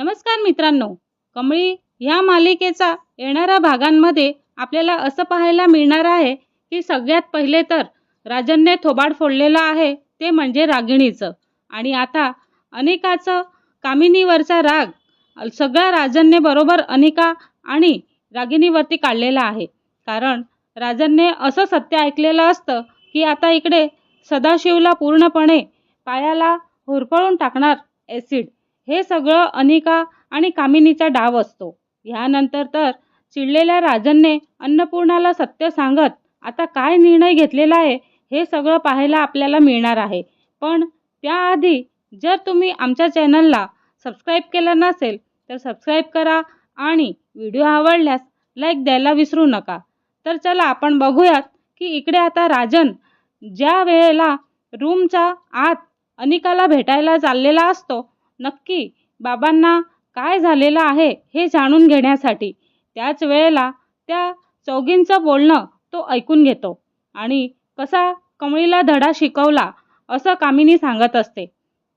नमस्कार मित्रांनो. कमळी ह्या मालिकेचा येणाऱ्या भागांमध्ये आपल्याला असं पाहायला मिळणार आहे की सगळ्यात पहिले तर राजनने थोबाड फोडलेलं आहे ते म्हणजे रागिणीचं. आणि आता अनिकाचं कामिनीवरचा राग सगळा राजनने बरोबर अनिका आणि रागिणीवरती काढलेला आहे. कारण राजनने असं सत्य ऐकलेलं असतं की आता इकडे सदाशिवला पूर्णपणे पायाला होरपळून टाकणार ॲसिड हे सगळं अनिका आणि कामिनीचा डाव असतो. ह्यानंतर तर चिडलेल्या राजनने अन्नपूर्णाला सत्य सांगत आता काय निर्णय घेतलेला आहे हे सगळं पाहायला आपल्याला मिळणार आहे. पण त्याआधी जर तुम्ही आमच्या चॅनलला सबस्क्राईब केलं नसेल तर सबस्क्राईब करा आणि व्हिडिओ आवडल्यास लाईक द्यायला विसरू नका. तर चला आपण बघूयात की इकडे आता राजन ज्या वेळेला रूमच्या आत अनिकाला भेटायला चाललेला असतो नक्की बाबांना काय झालेलं आहे हे जाणून घेण्यासाठी त्याच वेळेला त्या चौघींचं बोलणं तो ऐकून घेतो आणि कसा कमळीला धडा शिकवला असं कामिनी सांगत असते.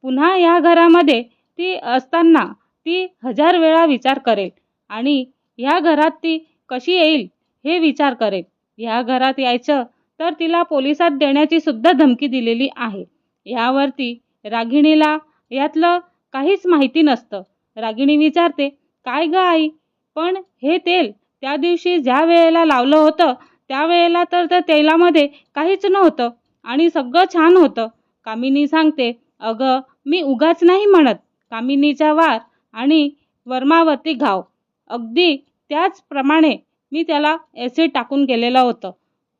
पुन्हा या घरामध्ये ती असताना ती हजार वेळा विचार करेल आणि ह्या घरात ती कशी येईल हे विचार करेल. ह्या घरात यायचं तर तिला पोलिसात देण्याची सुद्धा धमकी दिलेली आहे. ह्यावरती रागिणीला यातलं काहीच माहिती नसतं. रागिणी विचारते काय ग आई? पण हे तेल त्या दिवशी ज्या वेळेला लावलं होतं त्यावेळेला तर त्या तेलामध्ये काहीच नव्हतं आणि सगळं छान होतं. कामिनी सांगते अगं मी उगाच नाही म्हणत. कामिनीचा वार आणि वर्मावती घाव. अगदी त्याचप्रमाणे मी त्याला ॲसिड टाकून केलेलं होतं.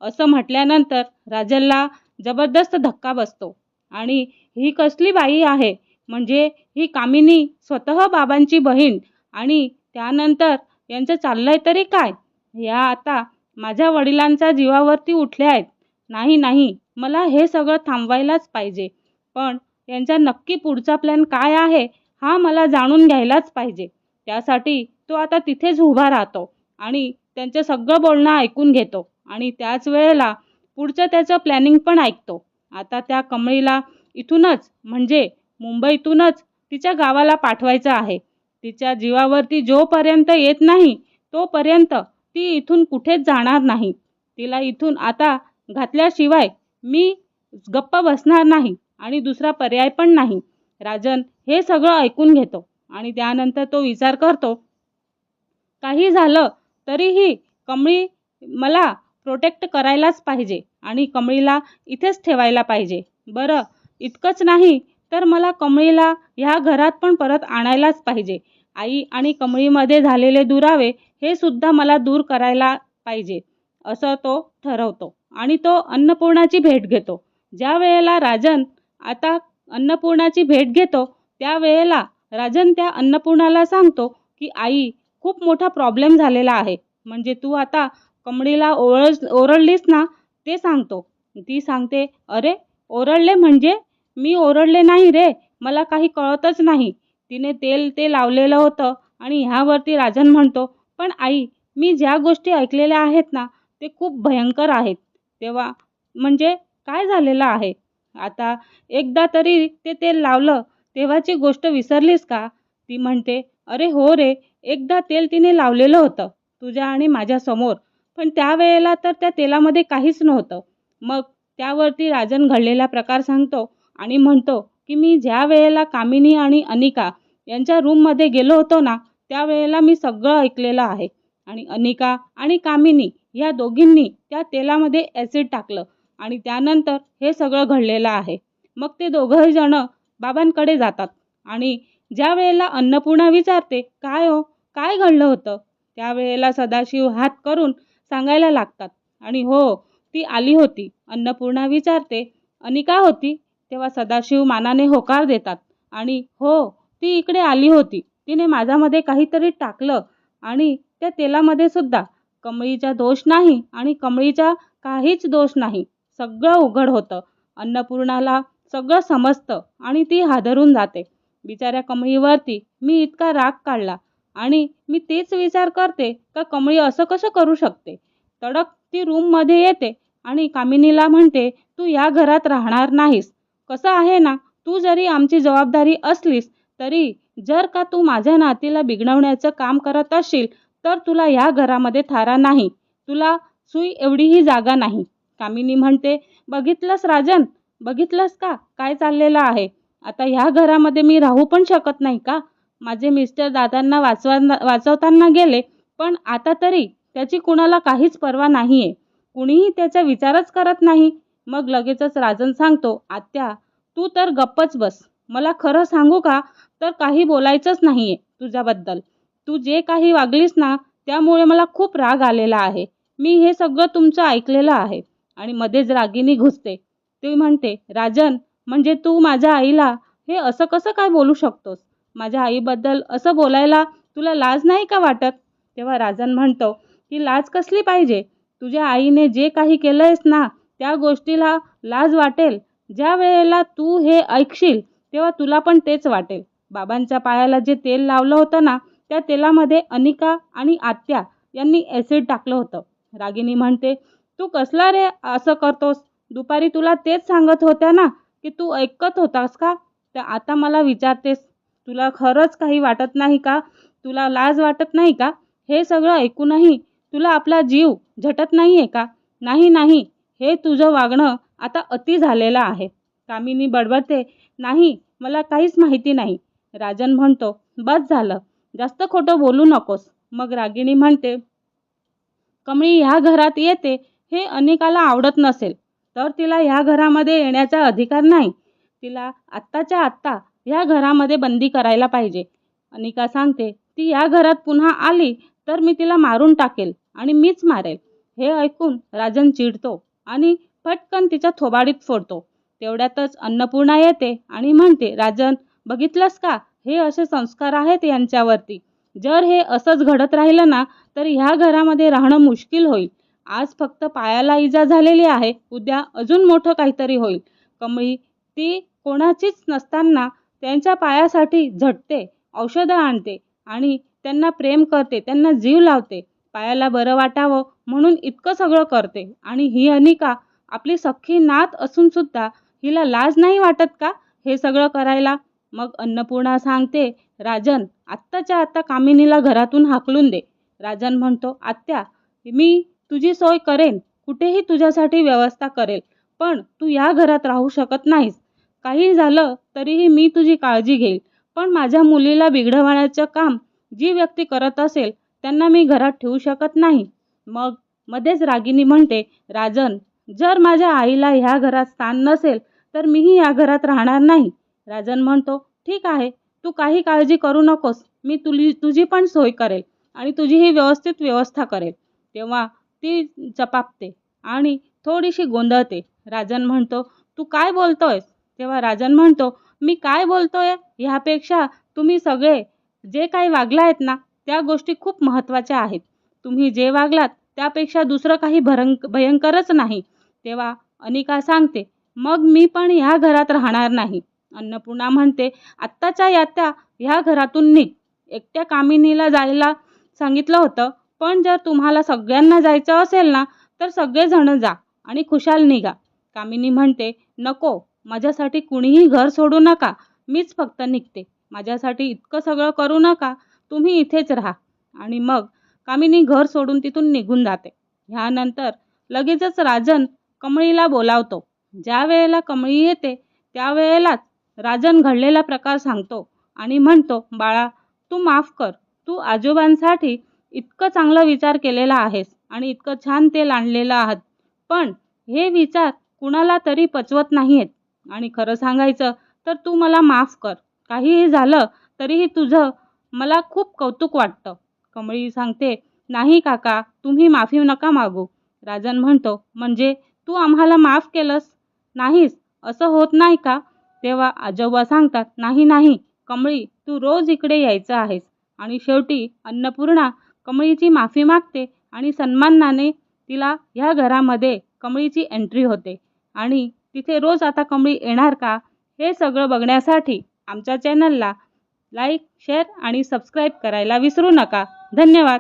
असं म्हटल्यानंतर राजलला जबरदस्त धक्का बसतो. आणि ही कसली बाई आहे? म्हणजे ही कामिनी स्वतः बाबांची बहीण आणि त्यानंतर यांचं चाललं आहे तरी काय? या आता माझ्या वडिलांच्या जीवावरती उठल्या आहेत. नाही नाही मला हे सगळं थांबवायलाच पाहिजे. पण यांचा नक्की पुढचा प्लॅन काय आहे हा मला जाणून घ्यायलाच पाहिजे. त्यासाठी तो आता तिथेच उभा राहतो आणि त्यांचं सगळं बोलणं ऐकून घेतो आणि त्याच वेळेला पुढचं त्याचं प्लॅनिंग पण ऐकतो. आता त्या कमळीला इथूनच म्हणजे मुंबईतूनच तिच्या गावाला पाठवायचं आहे. तिच्या जीवावरती जोपर्यंत येत नाही तोपर्यंत ती इथून कुठेच जाणार नाही. तिला इथून आता घातल्याशिवाय मी गप्प बसणार नाही आणि दुसरा पर्याय पण नाही. राजन हे सगळं ऐकून घेतो आणि त्यानंतर तो विचार करतो काही झालं तरीही कमळी मला प्रोटेक्ट करायलाच पाहिजे आणि कमळीला इथेच ठेवायला पाहिजे. बरं इतकंच नाही तर मला कमळीला ह्या घरात पण परत आणायलाच पाहिजे. आई आणि कमळीमध्ये झालेले दुरावे हे सुद्धा मला दूर करायला पाहिजे असं तो ठरवतो आणि तो अन्नपूर्णाची भेट घेतो. ज्या वेळेला राजन आता अन्नपूर्णाची भेट घेतो त्यावेळेला राजन त्या अन्नपूर्णाला सांगतो की आई खूप मोठा प्रॉब्लेम झालेला आहे. म्हणजे तू आता कमळीला ओरळ ओरडलीस ना? ते सांगतो. ती सांगते अरे ओरडले म्हणजे मी ओरडले नाही रे मला काही कळतच नाही. तिने तेल ते लावलेलं होतं आणि ह्यावरती राजन म्हणतो पण आई मी ज्या गोष्टी ऐकलेल्या आहेत ना ते खूप भयंकर आहेत. तेव्हा म्हणजे काय झालेलं आहे? आता एकदा तरी ते तेल लावलं तेव्हाची गोष्ट विसरलीस का? ती म्हणते अरे हो रे एकदा तेल तिने लावलेलं होतं तुझ्या आणि माझ्यासमोर पण त्यावेळेला तर त्या तेलामध्ये काहीच नव्हतं. मग त्यावरती राजन घडलेला प्रकार सांगतो आणि म्हणतो की मी ज्या वेळेला कामिनी आणि अनिका यांच्या रूममध्ये गेलो होतो ना त्यावेळेला मी सगळं ऐकलेलं आहे. आणि अनिका आणि कामिनी या दोघींनी त्या तेलामध्ये ॲसिड टाकलं आणि त्यानंतर हे सगळं घडलेलं आहे. मग ते दोघंही जणं बाबांकडे जातात आणि ज्या वेळेला अन्नपूर्णा विचारते काय हो? काय घडलं होतं? त्यावेळेला सदाशिव हात करून सांगायला लागतात. आणि हो ती आली होती. अन्नपूर्णा विचारते अनिका होती? तेव्हा सदाशिव मानाने होकार देतात. आणि हो ती इकडे आली होती. तिने माझ्यामध्ये काहीतरी टाकलं आणि त्या तेलामध्ये सुद्धा. कमळीचा दोष नाही आणि कमळीचा काहीच दोष नाही. सगळं उघड होतं. अन्नपूर्णाला सगळं समजतं आणि ती हादरून जाते. बिचाऱ्या कमळीवरती मी इतका राग काढला आणि मी तेच विचार करते का कमळी असं कसं करू शकते? तडक ती रूममध्ये येते आणि कामिनीला म्हणते तू या घरात राहणार नाहीस. कसं आहे ना? तू जरी आमची जबाबदारी असलीस तरी जर का तू माझ्या नातीला बिघडवण्याचं काम करत असशील तर तुला ह्या घरामध्ये थारा नाही. तुला सुई एवढीही जागा नाही. कामिनी म्हणते बघितलंस राजन? बघितलंस का? काय चाललेलं आहे? आता ह्या घरामध्ये मी राहू पण शकत नाही का? माझे मिस्टर दादांना वाचवा वाचवताना गेले पण आता तरी त्याची कुणाला काहीच पर्वा नाही आहे कुणीही त्याचा विचारच करत नाही. मग लगेचच राजन सांगतो आत्या तू तर गप्पच बस. मला खरं सांगू का? तर काही बोलायचंच नाही आहे तुझ्याबद्दल. तू जे काही वागलीस ना त्यामुळे मला खूप राग आलेला आहे. मी हे सगळं तुमचं ऐकलेलं आहे. आणि मध्येच रागिनी घुसते. ती म्हणते राजन म्हणजे तू माझ्या आईला हे असं कसं काय बोलू शकतोस? माझ्या आईबद्दल असं बोलायला तुला लाज नाही का वाटत? तेव्हा राजन म्हणतो की लाज कसली पाहिजे? तुझ्या आईने जे काही केलं आहेस ना त्या गोष्टीला लाज वाटेल. ज्या वेळेला तू हे ऐकशील तेव्हा तुला पण तेच वाटेल. बाबांच्या पायाला जे तेल लावलं होतं ना त्या तेलामध्ये अनिका आणि आत्या यांनी ॲसिड टाकलं होतं. रागिनी म्हणते तू कसला रे असं करतोस? दुपारी तुला तेच सांगत होत्या ना की तू ऐकत होतास का? तर आता मला विचारतेस तुला खरंच काही वाटत नाही का? तुला लाज वाटत नाही का? हे सगळं ऐकूनही तुला आपला जीव झटत नाही आहे का? नाही नाही हे तुझं वागणं आता अति झालेला आहे. कामिनी बडबडते. नाही मला काहीच माहिती नाही. राजन म्हणतो बस झालं. जास्त खोटं बोलू नकोस. मग रागिणी म्हणते कमळी ह्या घरात येते. हे अनेकाला आवडत नसेल. तर तिला ह्या घरामध्ये येण्याचा अधिकार नाही. तिला आत्ताच्या आत्ता ह्या घरामध्ये बंदी करायला पाहिजे. अनिका सांगते ती या घरात पुन्हा आली तर मी तिला मारून टाकेल आणि मीच मारेल. हे ऐकून राजन चिडतो आणि पटकन तिच्या थोबाडीत फोडतो. तेवढ्यातच अन्नपूर्णा येते आणि म्हणते राजन बघितलंस का? हे असे संस्कार आहेत यांच्यावरती. जर हे असंच घडत राहिलं ना तर ह्या घरामध्ये राहणं मुश्किल होईल. आज फक्त पायाला इजा झालेली आहे उद्या अजून मोठं काहीतरी होईल. कमळी ती कोणाचीच नसताना त्यांच्या पायासाठी झटते औषधं आणते आणि त्यांना प्रेम करते त्यांना जीव लावते. पायाला बरं वाटावं म्हणून इतकं सगळं करते आणि ही अनिका आपली सख्खी नात असूनसुद्धा हिला लाज नाही वाटत का हे सगळं करायला? मग अन्नपूर्णा सांगते राजन आत्ताच्या आत्ता कामिनीला घरातून हाकलून दे. राजन म्हणतो आत्या मी तुझी सोय करेन कुठेही तुझ्यासाठी व्यवस्था करेल पण तू या घरात राहू शकत नाहीस. काही झालं तरीही मी तुझी काळजी घेईल पण माझ्या मुलीला बिघडवण्याचं काम जी व्यक्ती करत असेल त्यांना मी घरात ठेवू शकत नाही. मग मध्येच रागिनी म्हणते राजन जर माझ्या आईला ह्या घरात स्थान नसेल तर मीही या घरात राहणार नाही. राजन म्हणतो ठीक आहे तू काही काळजी करू नकोस. मी तुली तुझी पण सोय करेल आणि तुझीही व्यवस्थित व्यवस्था करेल. तेव्हा ती चपापते आणि थोडीशी गोंधळते. राजन म्हणतो तू काय बोलतोयस? तेव्हा राजन म्हणतो मी काय बोलतोय? ह्यापेक्षा तुम्ही सगळे जे काही वागला ना त्या गोष्टी खूप महत्त्वाच्या आहेत. तुम्ही जे वागलात त्यापेक्षा दुसरं काही भरं भयंकरच नाही. तेव्हा अनिका सांगते मग मी पण ह्या घरात राहणार नाही. अन्नपूर्णा म्हणते आत्ताच्या यात्या ह्या घरातून निघ. एकट्या कामिनीला जायला सांगितलं होतं पण जर तुम्हाला सगळ्यांना जायचं असेल ना तर सगळेजण जा आणि खुशाल निघा. कामिनी म्हणते नको माझ्यासाठी कुणीही घर सोडू नका. मीच फक्त निघते. माझ्यासाठी इतकं सगळं करू नका. तुम्ही इथेच राहा. आणि मग कामिनी घर सोडून तिथून निघून जाते. ह्यानंतर लगेचच राजन कमळीला बोलावतो. ज्या वेळेला कमळी येते त्यावेळेलाच राजन घडलेला प्रकार सांगतो आणि म्हणतो बाळा तू माफ कर. तू आजोबांसाठी इतकं चांगला विचार केलेला आहेस आणि इतकं छान तेल आणलेलं आहात. पण हे विचार कुणाला तरी पचवत नाही आहेत आणि खरं सांगायचं तर तू मला माफ कर. काहीही झालं तरीही तुझं मला खूप कौतुक वाटतं. कमळी सांगते नाही काका तुम्ही माफी नका मागू. राजन म्हणतो म्हणजे तू आम्हाला माफ केलंस. नाहीस असं होत नाही का? तेव्हा आजोबा सांगतात नाही नाही कमळी तू रोज इकडे यायचं आहेस. आणि शेवटी अन्नपूर्णा कमळीची माफी मागते आणि सन्मानाने तिला ह्या घरामध्ये कमळीची एंट्री होते. आणि तिथे रोज आता कमळी येणार का? हे सगळं बघण्यासाठी आमच्या चॅनलला लाईक शेअर आणि सबस्क्राईब करायला विसरू नका. धन्यवाद.